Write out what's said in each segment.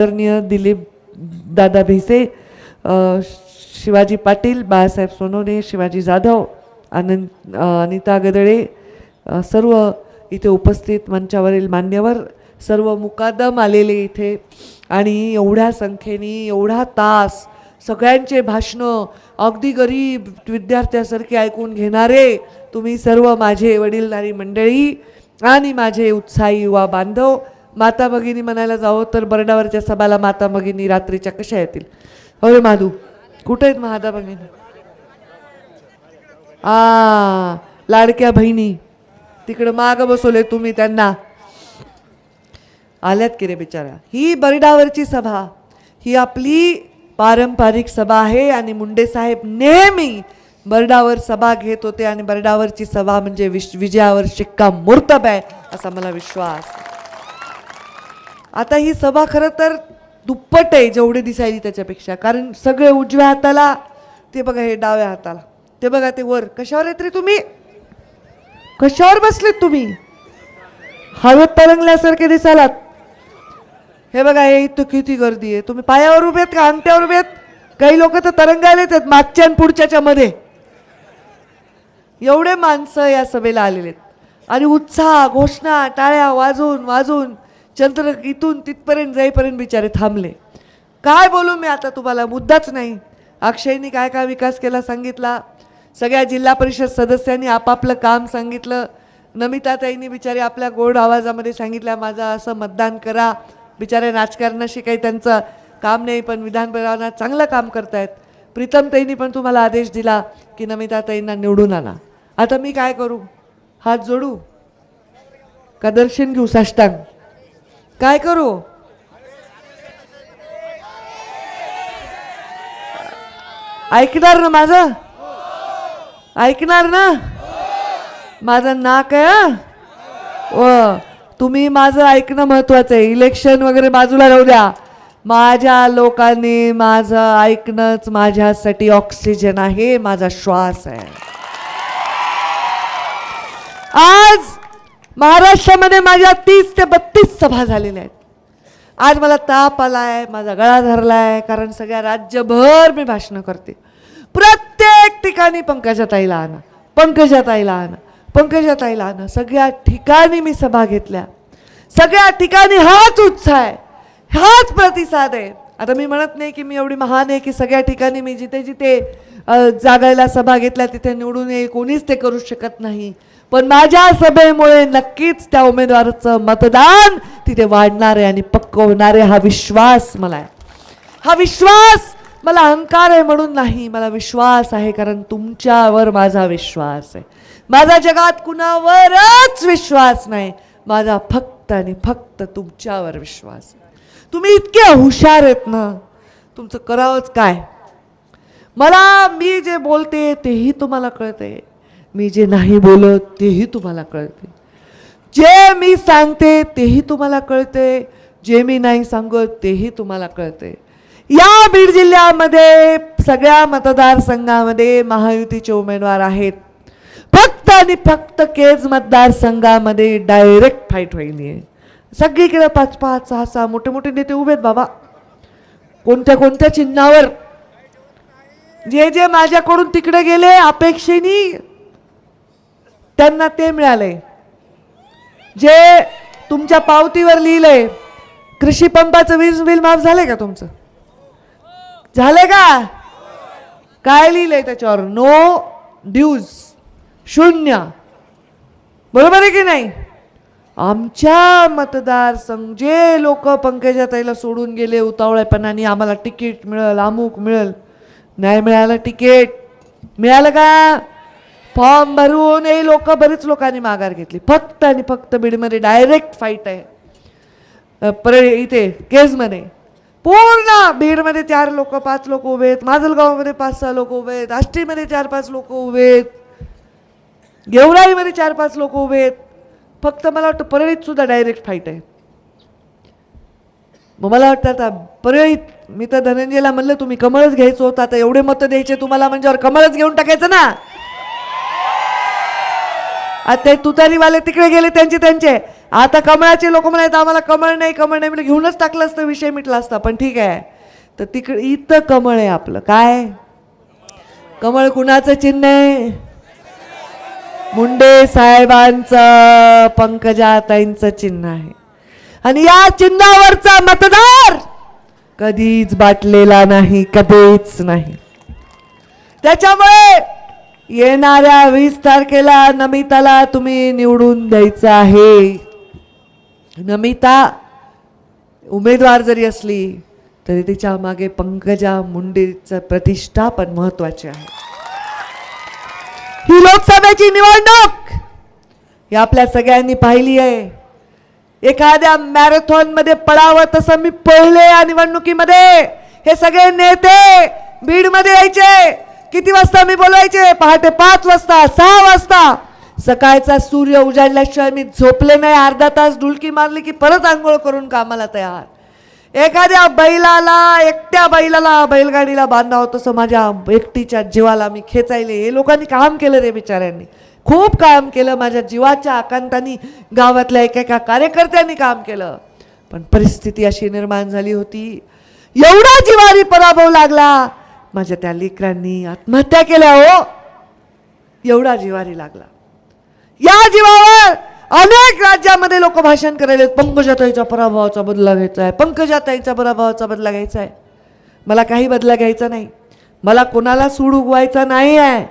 आदरणीय दिलीप दादा भिसे शिवाजी पाटील बाळासाहेब सोनवणे शिवाजी जाधव आनंद अनिता गदळे सर्व इथे उपस्थित मंचावरील मान्यवर सर्व मुकादम आलेले इथे. आणि एवढ्या संख्येने एवढा तास सगळ्यांचे भाषणं अगदी गरीब विद्यार्थ्यासारखे ऐकून घेणारे तुम्ही सर्व माझे वडीलधारी मंडळी आणि माझे उत्साही युवा बांधव माता भगिनी म्हणायला जावं तर बरडावरच्या सभाला माता भगिनी रात्रीच्या कशा येतील? अरे माधू. कुठे आहेत महादा भगिनी? आ लाडक्या बहिणी. तिकडं माग बसवले तुम्ही त्यांना. आल्यात की रे बिचारा ही बरडावरची सभा. ही आपली पारंपरिक सभा आहे आणि मुंडे साहेब नेहमी बरडावर सभा घेत होते आणि बरडावरची सभा म्हणजे विश विजयावर शिक्का मुर्तब आहे असा मला विश्वास. आहे. आता ही सभा खरं तर दुप्पट आहे जेवढी दिसायली त्याच्यापेक्षा. कारण सगळे उजव्या हाताला ते बघा हे डाव्या हाताला. ते बघा ते वर. कशावर येत रे तुम्ही? कशावर बसलेत तुम्ही? हवेत तरंगल्यासारखे दिसालात हे बघा हे इथं किती गर्दी आहे. तुम्ही पायावर उभे आहेत का? अंगठ्यावर उभे आहेत? काही लोक तर तरंगायलाच आहेत मागच्या आणि पुढच्याच्या मध्ये. एवढे माणसं या सभेला आलेले आहेत. आणि उत्साह घोषणा टाळ्या वाजून वाजून चंद्र इथून तिथपर्यंत जाईपर्यंत बिचारे थांबले. काय बोलू मी आता तुम्हाला? मुद्दाच नाही. अक्षयनी काय काय विकास केला सांगितला? सगळ्या जिल्हा परिषद सदस्यांनी आपापलं काम सांगितलं. नमिताताईंनी बिचारे आपल्या गोड आवाजामध्ये सांगितलं माझं असं मतदान करा. बिचारे राजकारणाशी काही त्यांचं काम नाही पण विधानभवनात चांगलं काम करतायत. प्रीतमताईंनी पण तुम्हाला आदेश दिला की नमिताताईंना निवडून आणा. आता मी काय करू? हात जोडू? का दर्शन घेऊ साष्टांग? काय करू? ऐकणार ना माझं? ऐकणार ना? माझं नाक आहे व तुम्ही माझं ऐकणं महत्वाचं आहे. इलेक्शन वगैरे बाजूला राहू द्या. माझ्या लोकांनी माझं ऐकणंच माझ्यासाठी ऑक्सिजन आहे माझा श्वास आहे. आज महाराष्ट्रामध्ये माझ्या तीस ते बत्तीस सभा झालेल्या आहेत. आज मला ताप आला आहे माझा गळा धरला आहे कारण सगळ्या राज्यभर मी भाषणं करते. प्रत्येक ठिकाणी पंकजाताईला आणा पंकजाताईला आणा पंकजाताईला आणा. सगळ्या ठिकाणी मी सभा घेतल्या. सगळ्या ठिकाणी हाच उत्साह आहे हाच प्रतिसाद आहे. आता मी म्हणत नाही की मी एवढी महान आहे की सगळ्या ठिकाणी मी जिथे जिथे जागायला सभा घेतल्या तिथे निवडून येईल कोणीच ते करू शकत नाही. पण माझ्या सभेमुळे नक्कीच त्या उमेदवाराचं मतदान तिथे वाढणार आहे आणि पक्क होणार आहे हा विश्वास मला आहे. हा विश्वास मला अहंकार आहे म्हणून नाही मला विश्वास आहे कारण तुमच्यावर माझा विश्वास आहे. माझा जगात कुणावरच विश्वास नाही माझा फक्त आणि फक्त तुमच्यावर विश्वास आहे. तुम्ही इतके हुशार आहेत ना तुमचं करावंच काय? मला मी जे बोलते तेही तुम्हाला कळते मी जे नाही बोलत तेही तुम्हाला कळते. जे मी सांगते तेही तुम्हाला कळते. जे मी नाही सांगत तेही तुम्हाला कळते. या बीड जिल्ह्यामध्ये सगळ्या मतदारसंघामध्ये महायुतीचे उमेदवार आहेत. फक्त आणि फक्त केज मतदारसंघामध्ये डायरेक्ट फाईट व्हायली सगळीकडे पाच पाच सहा सहा मोठे मोठे नेते उभे आहेत बाबा. कोणत्या कोणत्या चिन्हावर? जे जे माझ्याकडून तिकडे गेले अपेक्षेनी त्यांना ते मिळाले. जे तुमच्या पावतीवर लिहिलंय कृषी पंपाचं वीज बिल माफ झालंय का तुमचं? झालंय का? काय लिहिलंय त्याच्यावर? नो ड्यूज शून्य. बरोबर आहे की नाही? आमच्या मतदारसंघ जे लोक पंकजाताईला सोडून गेले उतावळेपणाने आम्हाला तिकीट मिळेल अमुक मिळेल. नाही मिळालं तिकीट. मिळालं का? फॉर्म भरून हे लोक बरीच लोकांनी माघार घेतली. फक्त आणि फक्त बीडमध्ये डायरेक्ट फाईट आहे. पर इथे केजमध्ये. पूर्ण बीडमध्ये चार लोक पाच लोक उभे आहेत. माजलगावमध्ये पाच सहा लोक उभे आहेत. आष्टीमध्ये चार पाच लोक उभे आहेत. गेवराईमध्ये चार पाच लोक उभे आहेत. फक्त मला वाटतं परळीत सुद्धा डायरेक्ट फाईट आहे. मग मला वाटतं आता परळीत मी तर धनंजयला म्हणलं तुम्ही कमळच घ्यायचं होतं. आता एवढे मतं द्यायचे तुम्हाला म्हणजे कमळच घेऊन टाकायचं ना. आता ते तुतारीवाले तिकडे गेले त्यांचे त्यांचे. आता कमळाचे लोक म्हणायचं आम्हाला कमळ नाही कमळ नाही. म्हणजे घेऊनच टाकलं असतं विषय मिटला असता पण ठीक आहे. तर तिकडे इथं कमळ आहे आपलं. काय? कमळ कुणाचं चिन्ह आहे? मुंडे साहेबांचं पंकजाताईंचं चिन्ह आहे. आणि या चिन्हावरचा मतदार कधीच बाटलेला नाही कधीच नाही. त्याच्यामुळे येणाऱ्या वीस तारखेला नमिताला तुम्ही निवडून द्यायचं आहे. नमिता उमेदवार जरी असली तरी तिच्यामागे पंकजा मुंडेचं प्रतिष्ठा पण आहे. ही लोकसभेची निवडणूक ही आपल्या सगळ्यांनी पाहिली आहे. एखाद्या मॅरेथॉनमध्ये पळावं तसं मी पळले या निवडणुकीमध्ये. हे सगळे नेते बीडमध्ये यायचे. किती वाजता मी बोलवायचे? पहाटे पाच वाजता सहा वाजता. सकाळचा सूर्य उजाडल्याशिवाय मी झोपले नाही. अर्धा तास डुलकी मारली की परत आंघोळ करून कामाला तयार. एखाद्या बैलाला एकट्या बैलाला बैलगाडीला बांधावं तसं माझ्या एकटीच्या जीवाला मी खेचायले. हे लोकांनी काम केलं रे बिचाऱ्यांनी. खूप काम केलं. माझ्या जीवाच्या आकांतानी गावातल्या एकेका कार्यकर्त्यांनी काम केलं. पण परिस्थिती अशी निर्माण झाली होती. एवढा जिवारी पराभव लागला. माझ्या त्या लेकरांनी आत्महत्या केल्या हो. एवढा जिवारी लागला. या जीवावर अनेक राज्यामध्ये लोक भाषण करायले पंकजाताईचा पराभवाचा बदला घ्यायचा आहे पंकजाताईचा पराभवाचा बदला घ्यायचा आहे. मला काही बदला घ्यायचा नाही. मला कोणाला सूड उगवायचा नाही आहे.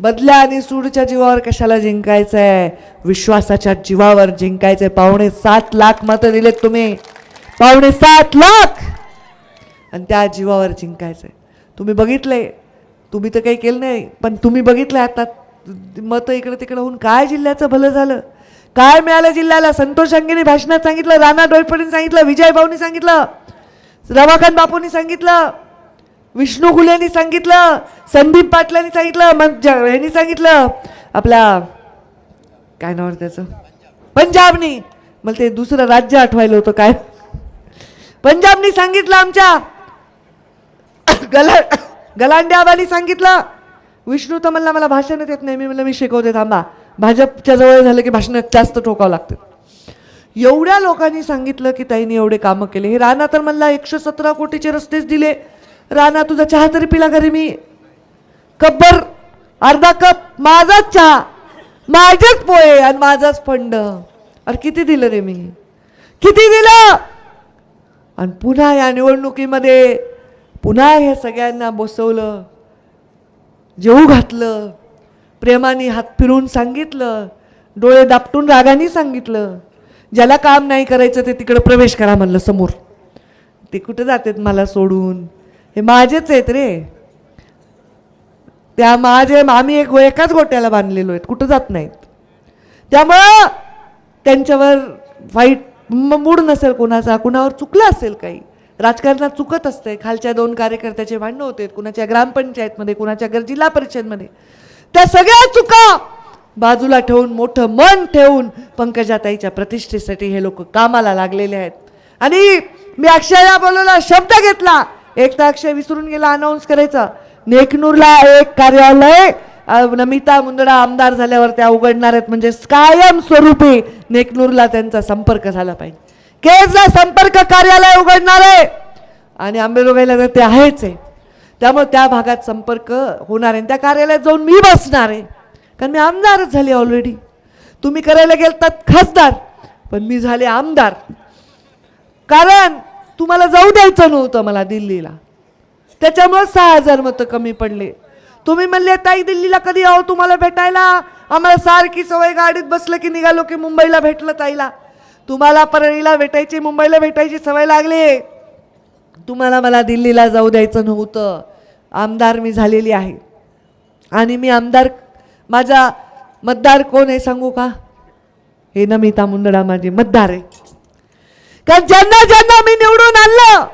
बदल्या आणि सूडच्या जीवावर कशाला जिंकायचं आहे? विश्वासाच्या जीवावर जिंकायचं आहे. पावणे सात लाख मतं दिलेत तुम्ही. पावणे सात लाख. आणि त्या जीवावर जिंकायचं आहे. तुम्ही बघितलंय. तुम्ही तर काही केलं नाही पण तुम्ही बघितलं आता. मतं इकडे तिकडे होऊन काय जिल्ह्याचं भलं झालं? काय मिळालं जिल्ह्याला? संतोष अंगेनी भाषणात सांगितलं राणा डोळपडीने सांगितलं विजय भाऊनी सांगितलं रमाकांत बापूंनी सांगितलं विष्णू गुलेनी सांगितलं संदीप पाटलांनी सांगितलं मग ह्यांनी सांगितलं आपल्या काय नाव त्याचं? पंजाबनी. मला ते दुसरं राज्य आठवायला होतं काय? पंजाबनी सांगितलं आमच्या. गला गलांड्याबानी सांगितलं विष्णू तर म्हणला मला भाषणच येत नाही. मी म्हणलं मी शिकवते थांबा. भाजपच्या जवळ झालं की भाषण जास्त ठोकावं लागतं. एवढ्या लोकांनी सांगितलं की ताईने एवढे कामं केले. हे राणा तर म्हणला एकशे सतरा कोटीचे रस्तेच दिले. राणा तुझा चहा तरी पिला घरी मी. कब्बर अर्धा कप माझाच चहा. माझेच पोहे आणि माझाच फंड. अरे किती दिलं रे मी? किती दिलं? आणि पुन्हा या निवडणुकीमध्ये पुन्हा हे सगळ्यांना बसवलं जेऊ घातलं प्रेमाने हात फिरून सांगितलं डोळे दापटून रागाने सांगितलं ज्याला काम नाही करायचं ते तिकडं प्रवेश करा म्हणलं समोर. ते कुठं जातात मला सोडून? हे माझेच आहेत रे. त्या माझे आम्ही एक एकाच गोट्याला बांधलेलो आहेत कुठं जात नाहीत. त्यामुळं त्यांच्यावर वाईट मूड नसेल कोणाचा कुणावर चुकलं असेल काही. राजकारणात चुकत असते खालच्या दोन कार्यकर्त्याचे भांडणं होते कुणाच्या ग्रामपंचायतमध्ये कुणाच्या गर- जिल्हा परिषदमध्ये. त्या सगळ्या चुका बाजूला ठेवून मोठं मन ठेवून पंकजाताईच्या प्रतिष्ठेसाठी हे लोक कामाला लागलेले आहेत. आणि मी अक्षयला बोलवला शब्द घेतला. एक तर अक्षय विसरून गेला अनाऊन्स करायचा. नेकनूरला एक कार्यालय नमिता मुंदडा आमदार झाल्यावर त्या उघडणार आहेत. म्हणजे कायमस्वरूपी नेकनूरला त्यांचा संपर्क झाला पाहिजे. केजला संपर्क कार्यालय उघडणार. आहे आणि आंबेजोगाईला तर ते आहेच आहे. त्यामुळे त्या भागात संपर्क होणार आहे. आणि त्या कार्यालयात जाऊन मी बसणार आहे. कारण मी आमदारच झाले ऑलरेडी तुम्ही करायला गेलतात खासदार पण मी झाले आमदार. कारण तुम्हाला जाऊ द्यायचं नव्हतं मला दिल्लीला. त्याच्यामुळे सहा हजार मतं कमी पडले. तुम्ही म्हणले ताई दिल्लीला कधी आहो? तुम्हाला भेटायला. आम्हाला सारखी सवय गाडीत बसलं की निघालो की मुंबईला भेटलं ताईला. तुम्हाला परळीला भेटायची मुंबईला भेटायची सवय लागली. तुम्हाला मला दिल्लीला जाऊ द्यायचं नव्हतं. आमदार मी झालेली आहे. आणि मी आमदार माझा मतदार कोण आहे सांगू का? हे नमिता मुंदडा माझे मतदार आहे. कारण ज्यांना ज्यांना मी निवडून आणलं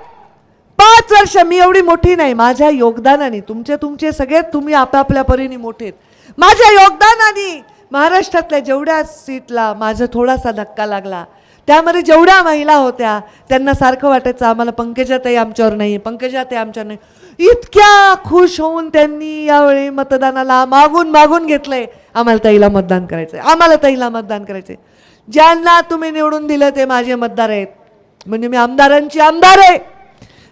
पाच वर्ष मी एवढी मोठी नाही. माझ्या योगदानाने तुमचे तुमचे सगळे तुम्ही आपापल्या परीने मोठे आहेत. माझ्या योगदानाने महाराष्ट्रातल्या जेवढ्या सीटला माझा थोडासा धक्का लागला त्यामध्ये जेवढ्या महिला होत्या त्यांना सारखं वाटायचं आम्हाला पंकजाताई आमच्यावर नाही पंकजाताई आमच्यावर नाही इतक्या खुश होऊन त्यांनी यावेळी मतदानाला मागून मागून घेतलंय. आम्हाला ताईला मतदान करायचंय. आम्हाला ताईला मतदान करायचंय. ज्यांना तुम्ही निवडून दिलं ते माझे मतदार आहेत. म्हणजे मी आमदारांची आमदार आहे.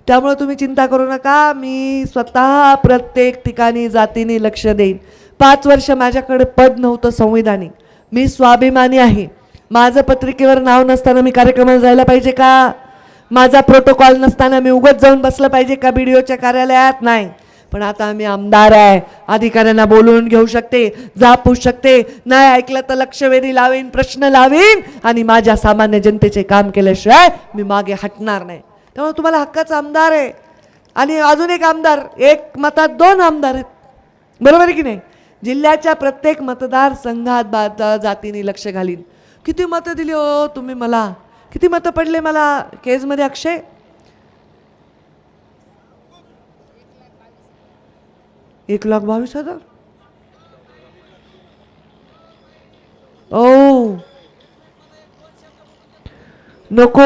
त्यामुळे तुम्ही चिंता करू नका. मी स्वतः प्रत्येक ठिकाणी जातीने लक्ष देईन. पाच वर्ष माझ्याकडे पद नव्हतं संविधानिक. मी स्वाभिमानी आहे. माझं पत्रिकेवर नाव नसताना मी कार्यक्रमाला जायला पाहिजे का? माझा प्रोटोकॉल नसताना मी उगत जाऊन बसलं पाहिजे का बी कार्यालयात? नाही. पण आता मी आमदार आहे. अधिकाऱ्यांना बोलवून घेऊ शकते जापू शकते. नाही ऐकलं तर लक्षवेधी लावीन प्रश्न लावीन आणि माझ्या सामान्य जनतेचे काम केल्याशिवाय मी मागे हटणार नाही. त्यामुळे तुम्हाला हक्काचा आमदार आहे. आणि अजून एक आमदार एक मतात दोन आमदार आहेत. बरोबर आहे की नाही? जिल्ह्याच्या प्रत्येक मतदारसंघात बा जातीने लक्ष घालीन. किती मतं दिली हो तुम्ही मला? किती मतं पडले मला केजमध्ये अक्षय? एक लाख बावीस हजार? ओ! नको.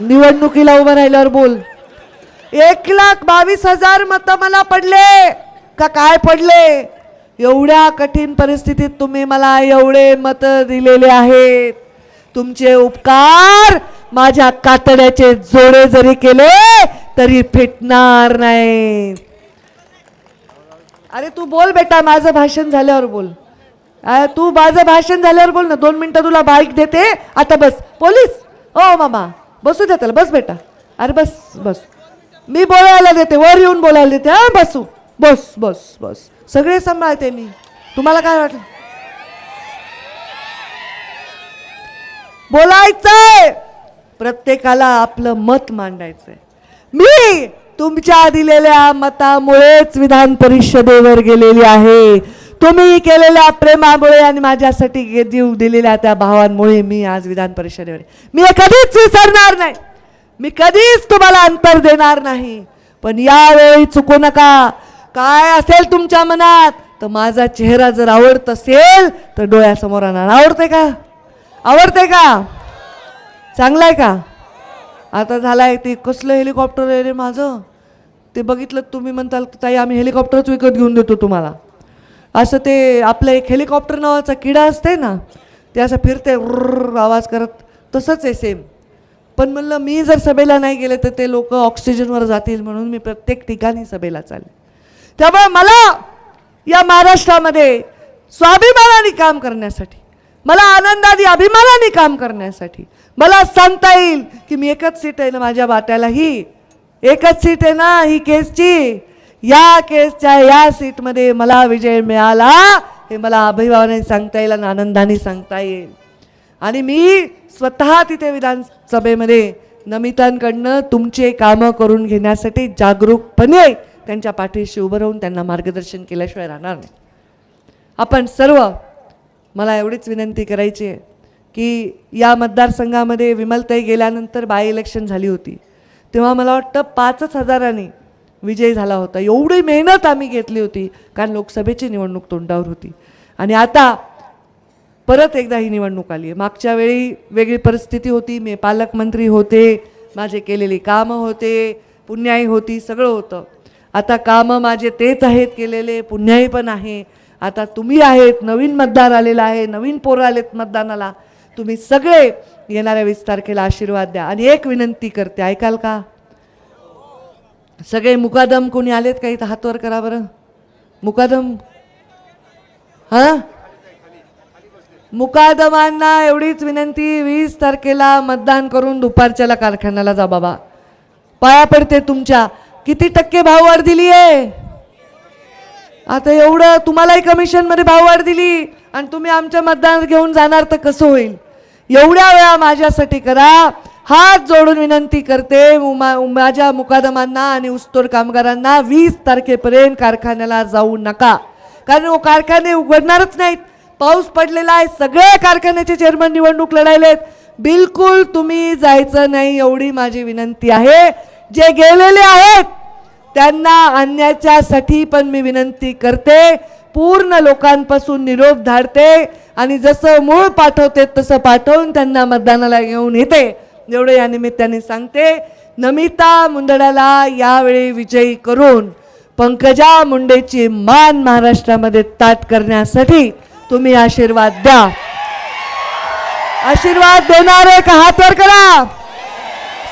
निवडणुकीला उभं राहिल्यावर बोल. एक लाख बावीस हजार मत मला पडले. का काय पडले? एवढ्या कठीण परिस्थितीत तुम्ही मला एवढे मत दिलेले आहेत. तुमचे उपकार माझ्या कातड्याचे जोडे जरी केले तरी फिटणार नाही अरे तू बोल बेटा माझं भाषण झाल्यावर बोल. तू माझं भाषण झाल्यावर बोल ना दोन मिनटं तुला बाईक देते. आता बस. पोलीस? ओ मामा. बसू दे त्याला. बस बेटा. अरे बस बस. मी बोलायला देते. वर येऊन बोलायला देते. हा बसू. बस बस बस. सगळे सांभाळते मी. तुम्हाला काय वाटलं? बोलायचंय. प्रत्येकाला आपलं मत मांडायचंय. मी तुमच्या दिलेल्या मतामुळेच विधान परिषदेवर गेलेली आहे. तुम्ही केलेल्या प्रेमामुळे आणि माझ्यासाठी जीव दिलेल्या त्या भावांमुळे मी आज विधान परिषदेवर मी कधीच विसरणार नाही. मी कधीच तुम्हाला अंतर देणार नाही. पण यावेळी चुकू नका. काय असेल तुमच्या मनात? तर माझा चेहरा जर आवडत असेल तर डोळ्यासमोर आणणार आवडते का? आवडते का? चांगलं आहे का? आता झालाय ते कसलं हेलिकॉप्टर आहे रे माझं? ते बघितलं तुम्ही म्हणताल ताई आम्ही हेलिकॉप्टरच विकत घेऊन देतो तुम्हाला. असं ते आपलं एक हेलिकॉप्टर नावाचा किडा असते ना ते असं फिरते रुर्र आवाज करत. तसंच आहे सेम पण म्हणलं मी जर सभेला नाही गेले तर ते लोक ऑक्सिजनवर जातील म्हणून मी प्रत्येक ठिकाणी सभेला चालले. त्यामुळे मला या महाराष्ट्रामध्ये स्वाभिमानाने काम करण्यासाठी मला आनंदाने अभिमानाने काम करण्यासाठी मला सांगता येईल की मी एकच सीट आहे ना माझ्या वाट्याला ही एकच सीट आहे ना ही केसची. या केसच्या या सीटमध्ये मला विजय मिळाला हे मला अभिमानाने सांगता येईल आणि आनंदाने सांगता येईल. आणि मी स्वतः तिथे विधानसभेमध्ये नमितांकडनं तुमचे कामं करून घेण्यासाठी जागरूकपणे त्यांच्या पाठीशी उभं राहून त्यांना मार्गदर्शन केल्याशिवाय राहणार नाही. आपण सर्व मला एवढीच विनंती करायची आहे की या मतदारसंघामध्ये विमलताई गेल्यानंतर बाय इलेक्शन झाली होती. तेव्हा मला वाटतं पाचच हजारांनी विजय झाला होता. एवढी मेहनत आम्ही घेतली होती. कारण लोकसभेची निवडणूक तोंडावर होती. आणि आता परत एकदा ही निवडणूक आली आहे. मागच्या वेळी वेगळी परिस्थिती होती. मी पालकमंत्री होते. माझे केलेली कामं होते. पुण्याई होती. सगळं होतं. आता कामं माझे तेच आहेत केलेले पुण्याही पण आहे. आता तुम्ही आहेत नवीन मतदार आलेला आहे नवीन पोरं आलेत मतदानाला. तुम्ही सगळे येणाऱ्या वीस तारखेला आशीर्वाद द्या. आणि एक विनंती करते ऐकाल का? सगळे मुकादम कोणी आलेत का इथं? हातवर करा बरं. मुकादम? हां? मुकादमांना एवढीच विनंती वीस तारखेला मतदान करून दुपारच्याला कारखान्याला जा बाबा. पाया पडते तुमच्या. किती टक्के भाववाढ दिली आहे? आता एवढं तुम्हालाही कमिशनमध्ये भाववाढ दिली आणि तुम्ही आमच्या मतदान घेऊन जाणार तर कसं होईल? एवढ्या वेळा माझ्यासाठी करा. हात जोडून विनंती करते. उमा- माझ्या मुकादमांना आणि ऊसतोड कामगारांना वीस तारखेपर्यंत कारखान्याला जाऊ नका. कारण ओ कारखाने उघडणारच नाहीत. पाऊस पडलेला आहे. सगळे कारखान्याचे चेअरमन निवडणूक लढायलेत. बिलकुल तुम्ही जायचं नाही एवढी माझी विनंती आहे. जे गेलेले आहेत त्यांना आणण्याच्यासाठी पण मी विनंती करते. पूर्ण लोकांपासून निरोप धाडते आणि जसं मूळ पाठवते तसं पाठवून त्यांना मतदानाला घेऊन येते. एवढं या निमित्ताने सांगते. नमिता मुंदडाला यावेळी विजयी करून पंकजा मुंडेची मान महाराष्ट्रामध्ये ताट करण्यासाठी तुम्ही आशीर्वाद द्या. आशीर्वाद देणारे का हात वर करा?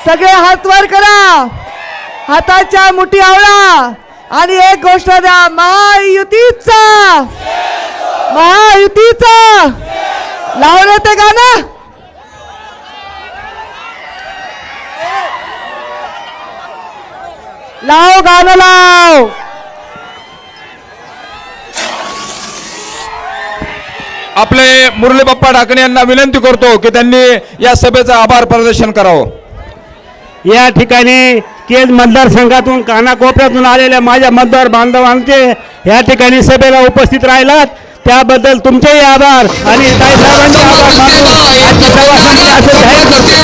सगळे हात वर करा. हाताच्या मुठी आवळा. आणि एक गोष्ट द्या महायुतीचा. महायुतीचा. लावलं ते गाणं? लाव गाणं लाव. आपले मुरली बाप्पा ढाकणे यांना विनंती करतो की त्यांनी या सभेचं आभार प्रदर्शन करावं. या ठिकाणी केज मतदारसंघातून कानाकोपऱ्यातून आलेल्या माझ्या मतदार बांधवांचे या ठिकाणी सभेला उपस्थित राहिलात. त्याबद्दल तुमचेही आभार आणि ताईसाहेबांचे आभार मानून आजची सभा संपली. असं जाहीर करतो.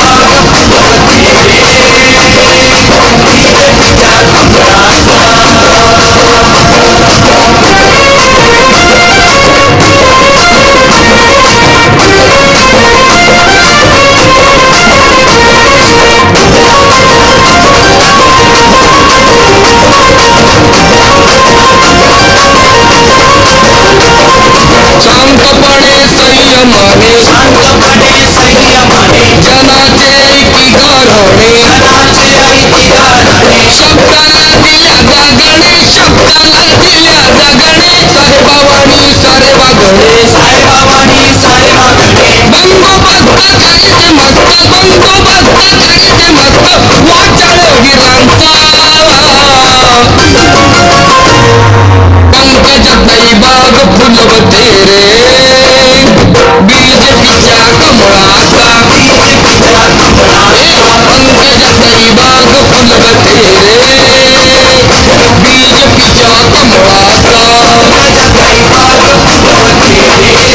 साई बाबा नी साई बाबा नी मस्त बंगो बस्ता धरते मस्त पंकज दई बाग फुलव तेरे बीज पिचा कमड़ा पंकज दई बाग फुलव तेरे बीज पिचा कमड़ा बाग Thank you.